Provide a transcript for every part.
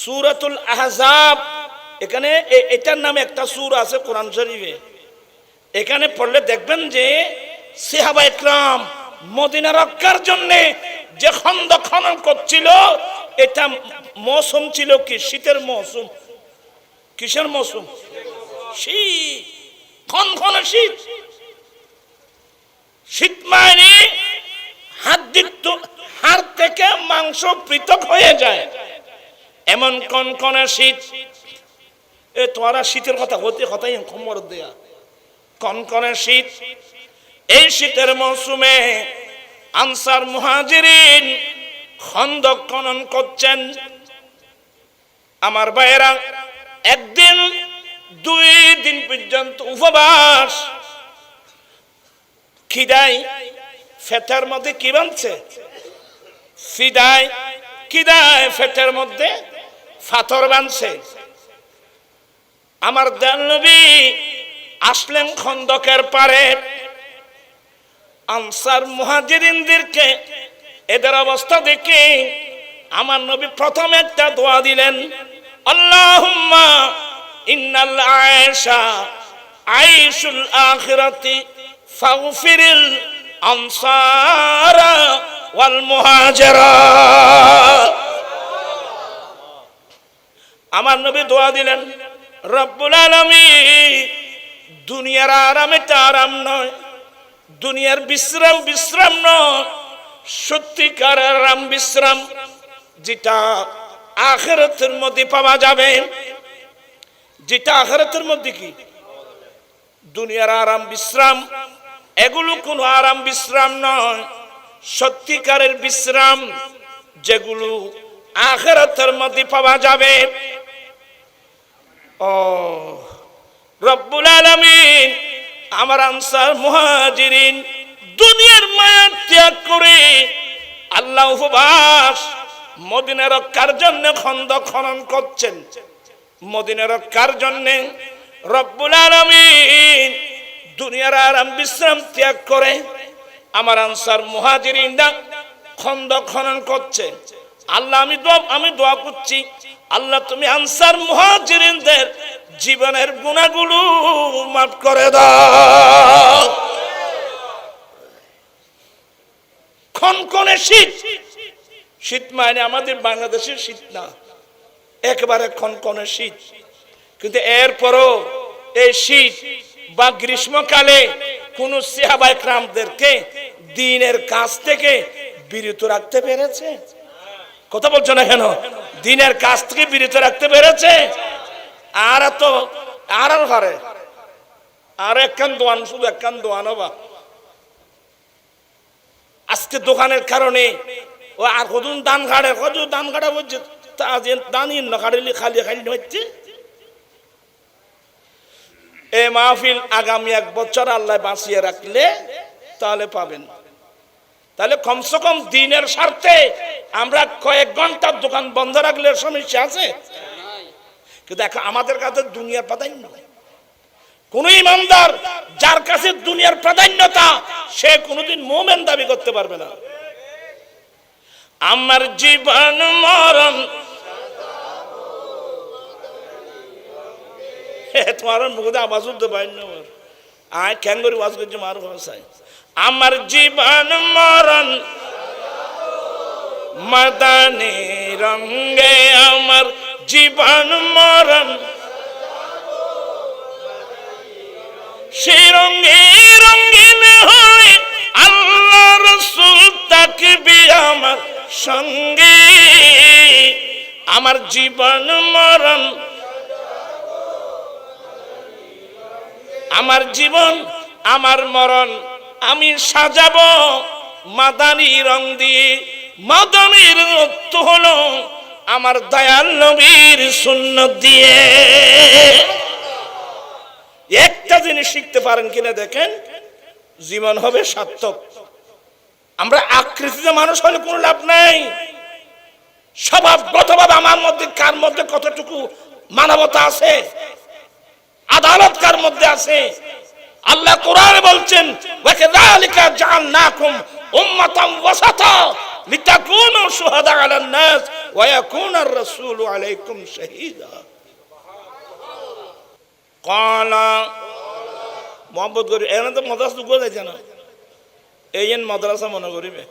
সুরাতুল আহজাব। এখানে এটার নামে একটা সুর আছে কোরআন শরীফে। এখানে পড়লে দেখবেন যে সেহাবা একরাম মদিনা রক্ষার জন্য যে খন্দ খনন করছিল, এটা মৌসুম ছিল কি? শীতের মৌসুম। কিসের মৌসুম? শীত। খন খন শীত। শীত মানে হাড্ডির হাড় থেকে মাংস পৃথক হয়ে যায়। এমন কোন কোন শীত? এ তোরা শীতের কথা হতে কথাই খবর দেয়া। কনকনে শীত? এই শীতের মৌসুমে আনসার মুহাজিরিন খন্দক খনন করছেন। আমার ভাইয়েরা, একদিন, দুই দিন পর্যন্ত উপবাস। খিদাই ফেটার মধ্যে কি বানছে? ফিদায় কিদায় ফেটের মধ্যে ফাতর বানছে। আমার নবী আসলেন খন্দকের পারে। আনসার মুহাজিরিনদেরকে এদের অবস্থা দেখে আমার নবী প্রথম একটা দোয়া দিলেন, আল্লাহুম্মা ইন্নাল আয়েশা আইশুল আখিরাতি ফাগফিরিল আনসারা ওয়াল মুহাজিরা আমার নবী দোয়া দিলেন, রব্বুল আলামিন, দুনিয়ার আরাম এটা আরাম নয়, দুনিয়ার বিশ্রাম বিশ্রাম নয় সত্যিকার আরাম বিশ্রাম, যেটা আখেরাতের মধ্যে পাওয়া যাবে। যেটা আখেরাতের মধ্যে কি? দুনিয়ার আরাম বিশ্রাম, এগুলো কোনো আরাম বিশ্রাম নয়, সত্যিকারের বিশ্রাম, যেগুলো আখেরাতের মধ্যে পাওয়া যাবে। ও, রব্বুল আলামিন, আমার আনসার মুহাজিরিন, দুনিয়ার মায়া ত্যাগ করে আল্লাহ উপবাস মদিনা রক্ষার জন্য খন্দ খনন করছেন। মদিনা রক্ষার জন্য রব্বুল আলামিন দুনিয়ার আরাম বিশ্রাম ত্যাগ করে আমার আনসার মুহাজিরিনরা খন্দ খনন করছে। আল্লাহ, আমি দোয়া আমি দোয়া করছি আল্লাহ তুমি আনসার মুহাজিরিনদের জীবনের গুণাগুলো মাফ করে দাও। খনকনে শীত। শীত মানে আমাদের বাংলাদেশের শীত না। একেবারে খনকনে শীত। কিন্তু এরপরও এই শীত বা গ্রীষ্মকালে কোন সেহাবাইকরামদেরকে দিনের কাছ থেকে বিরত রাখতে পেরেছে? কথা বলছো না কেন? দিনের কাজ থেকে বিরত রাখতে পেরেছে? আর এত, আর আর পারে আর একখান দোয়ান, শুধু একখান দোয়ান বা আজকে দোকানের কারণে ও আর কতদিন দান কাটে কত দান কাটা বলছে, তা যে দানই না কাটলে খালি খালি হচ্ছে। এ মাহফিল আগামী এক বছর আল্লাহ বাঁচিয়ে রাখলে তাহলে পাবেন। তাহলে কমসে কম দিনের স্বার্থে আমরা কয়েক ঘণ্টার দোকান বন্ধ রাখলে সমস্যা আছে? কিন্তু আমাদের কাছে দুনিয়ার প্রাধান্য। কোন ইমানদার যার কাছে দুনিয়ার প্রাধান্যতা, সে কোনোদিন মোমেন দাবি করতে পারবে না। আমার জীবন মরণ। তোমার মুখে আওয়াজ উঠতে পারি না আমার। আয় কেন করে ওয়াজ করছি, মার ভাষায় আমার জীবন মরণ মদানে রঙ্গে আমার জীবন মরণ। সে রঙ্গে, রঙ্গিন হয় আল্লাহ রসুল তাকবি আমার সঙ্গে। আমার জীবন মরণ আমার জীবন, আমার মরণ, আমি সাজাবো। মাদানি রং দিয়ে, মাদানির অর্থ হলো আমার দয়াল নবীর সুন্নত দিয়ে। একটা জিনিস শিখতে পারেন কিনা দেখেন, জীবন হবে সার্থক। আমরা আকৃতিতে মানুষ হলে কোনো লাভ নাই। স্বভাবগতভাবে আমার মধ্যে, কার মধ্যে কতটুকু মানবতা আছে? আদালত মধ্যে আছে। আল্লাহ কোরআনে বলছেন, ওয়াকাযালিকা জাআলনাকুম উম্মাতাম ওয়াসাতা লিতাকুনু শুহাদা আলান নাস ওয়া ইয়াকুনা আর-রাসূলু আলাইকুম শাহীদা। কালা মোহাম্মদ করি এখানে তো মাদ্রাসা ঢুকো যাইছে না। এই মাদ্রাসা মনে করিবে।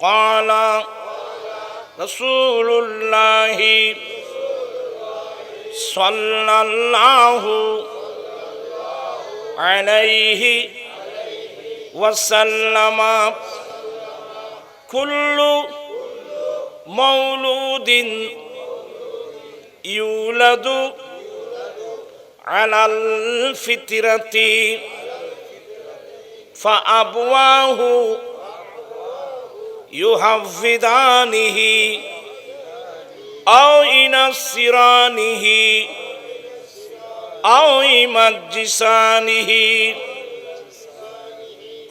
কালা রসুল্লাহি صلى الله عليه وسلم. كل مولود يولد على الفطرة فأبواه يحفظانه. أو ينصرانه أو يمجسانه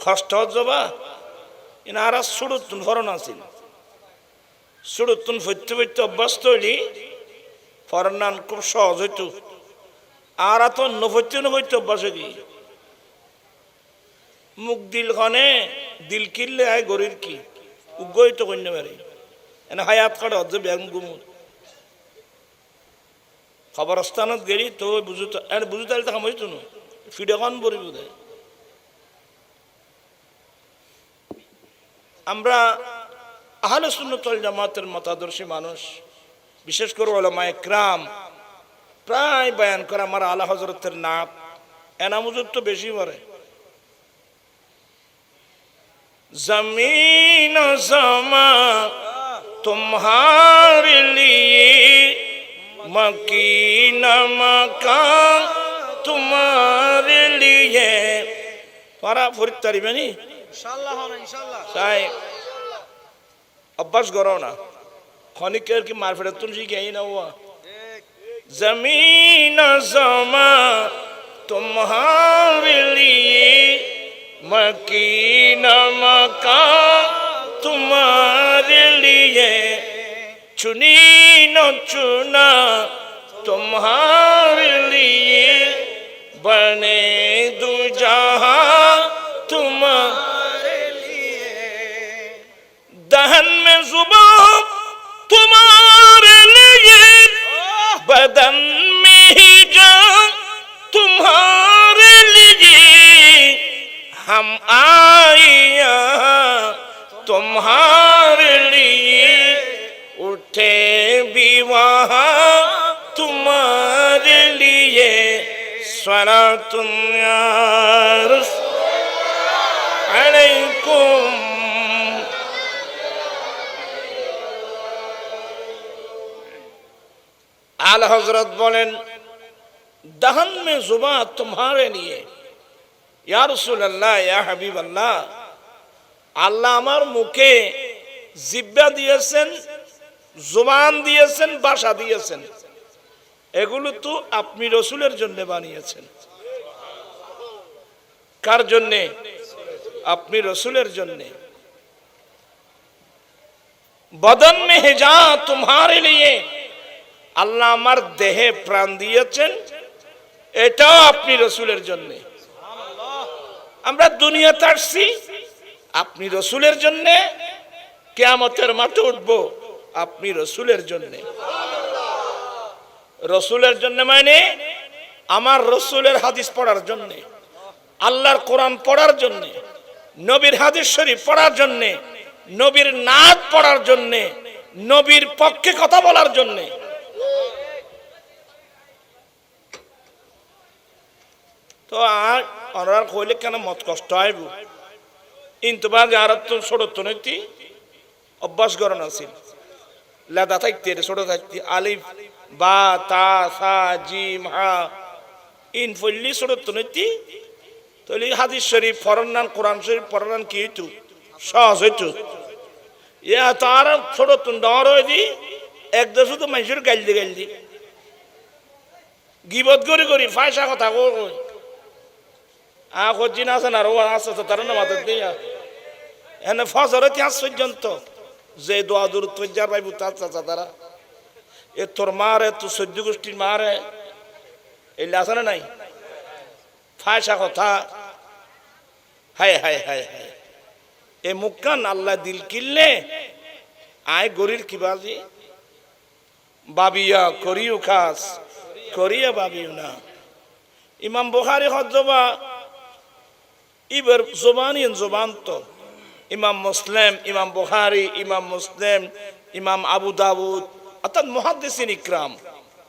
কষ্ট যাবা এনারা সুরতুন ফরন আছিল সুরতুন ফৈত্য ফৈত্য অভ্যাস তৈরি ফরনান খুব সহজ হইতো আর তো নভৈত্য নভৈত্য অভ্যাস কি মুখ দিল খনে দিল কিনলে আয় গরির কি উগ্গই তো কন্য পারে এনে হায়াত কাটে অর্ধ ব্যাং গুমুত খবরস্থানত গেলি তো বুঝুত এনে বুঝুত আলি তো খামইতো না? ফিডেখন বরিব দে আমরা আহলে সুন্নতল জামাতের মতাদর্শী মানুষ, বিশেষ করে ওলামা একরাম, প্রায় বয়ান করে আমার আলা হজরতের নাপ এনামুজুর তো বেশি পরে জমিন জমা তোমার লিয়ে মকিন মকান তোমার লিয়ে পারা ফরিদ তারিবে নি ইনশাআল্লাহ হবে ইনশাআল্লাহ তাই অভ্যাস করো না ক্ষণিকের কি মারফেট তুলসী কে না হুয়া जमीन जमा तुम्हारे लिए मकीन मकान तुम्हारे लिए चुनी न चुना तुम्हारे लिए बने दू जहां صلاة يا رسول عليكم آل حضرت بولن دہن میں زباں تمہارے لیے یا رسول اللہ یا حبیب اللہ আল্লাহ আমার মুখে জিব্বা দিয়েছেন জুবান দিয়েছেন বাসা দিয়েছেন এগুলো তো আপনি রসুলের জন্য বানিয়েছেন। কার জন্যে? আপনি রসুলের জন্যে। বদন মে হেজা তোমারে আল্লাহ আমার দেহে প্রাণ দিয়েছেন, এটাও আপনি রসুলের জন্য। আমরা দুনিয়াতে আসছি, আপনি রসুলের জন্য, কেয়ামতের মাঠে উঠব, আপনি রসুলের জন্য। রসুলের জন্য মানে আমার রসুলের হাদিস পড়ার জন্য, আল্লাহর কোরআন পড়ার জন্য, নবীর হাদিস শরীফ পড়ার জন্য, নবীর নাচ পড়ার জন্য, নবীর পক্ষে কথা বলার জন্যে। তো আর কইলে কেন মত কষ্ট আইব ইন্তবা যার তো ছোট অভ্যাস গরণ আছিল লেদা থাকতে, ছোট থাকতে, আলিফ বা, তা, সা জিম হা ইন ফল্লি ছোট তো নৈতি তলি হাদিস শরীফ ফরনান কোরআন শরীফ ফরনান কি হইতু? সহজ হইতু। ইয়া তার ছোট তো ডর হয়ে দি এক দেশ তো মানুষের গাইলদি গাইলদি গিবত করি করি ফায়সা কথা কই আ খোঁজিন আছে না রোয়া আছে, তো তার না মাথার দিয়া এনে ফজর ইতিহাস পর্যন্ত। যে দোয়া দূর তৈজার ভাই বুতা চাচা তারা। এ তোর মারে, তোর সহ্য গোষ্ঠীর মারে। এলে আছে না নাই? ফায়সা কথা। হায় হায় হায় হায়। এ মুক্কান আল্লাহ দিল কিনলে, আয় গরির কি বাজি? বাবিয়া করিও খাস, করিয়া বাবিও না। ইমাম বুখারি হজবা ইবার জবান জবান তো। ইমাম মুসলিম, ইমাম বুখারি, ইমাম মুসলিম, ইমাম আবু দাউদ অর্থাৎ মুহাদ্দিসিন ইকরাম।